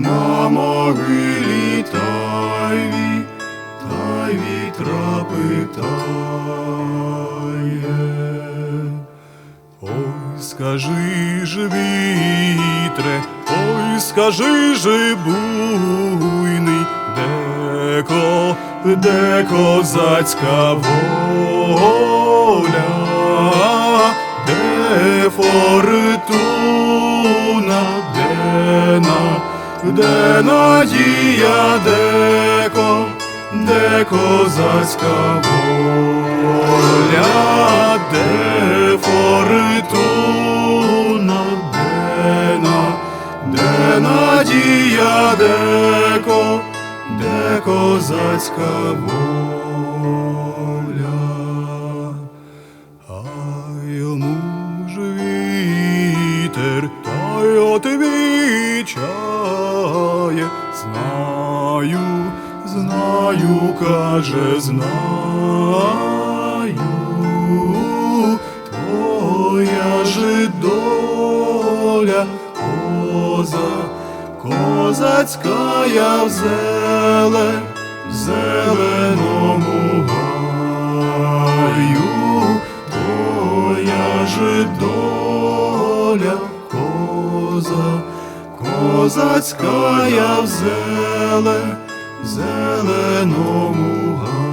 на могилі та й, ві- та вітра питає. Ой, скажи ж, вітре, ой, скажи ж, буйний, де, ко, де козацька воля, де фортуна, де на, де надія, де ко, де козацька воля, де фортуна, де на, де надія, де ко, де козацька воля. А йому ж знаю, каже, знаю, твоя ж доля, коза, козацька я в зеле, в зеленому гаю, твоя ж доля, коза, козацька я в зеленому гаї.